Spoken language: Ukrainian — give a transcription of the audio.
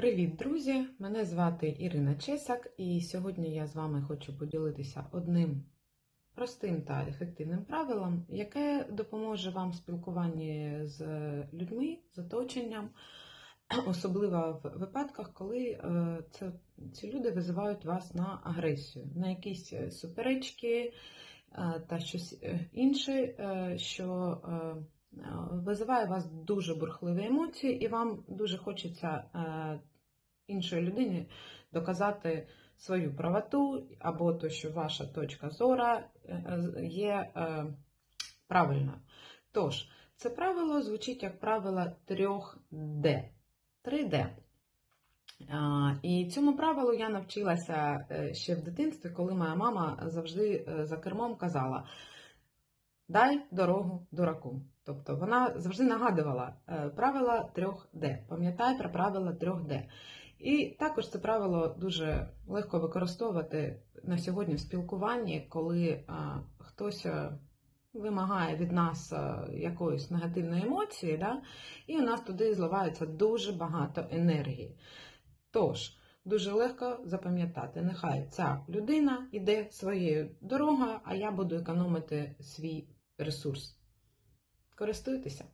Привіт, друзі! Мене звати Ірина Чесак, і сьогодні я з вами хочу поділитися одним простим та ефективним правилом, яке допоможе вам в спілкуванні з людьми, з оточенням, особливо в випадках, коли е, це, ці люди визивають вас на агресію, на якісь суперечки е, та щось е, інше, що визиває у вас дуже бурхливі емоції, і вам дуже хочеться е, іншої людині доказати свою правоту, або то, що ваша точка зора е, е, є е, правильною. Тож, це правило звучить як правило 3D. 3D. А, І цьому правилу я навчилася е, ще в дитинстві, коли моя мама завжди е, за кермом казала: дай дорогу дураку. Тобто вона завжди нагадувала е, правила 3D. Пам'ятай про правила 3D. І також це правило дуже легко використовувати на сьогодні в спілкуванні, коли а, хтось вимагає від нас якоїсь негативної емоції, да? і у нас туди зливається дуже багато енергії. Тож, дуже легко запам'ятати, нехай ця людина йде своєю дорогою, а я буду економити свій ресурс. Користуйтеся!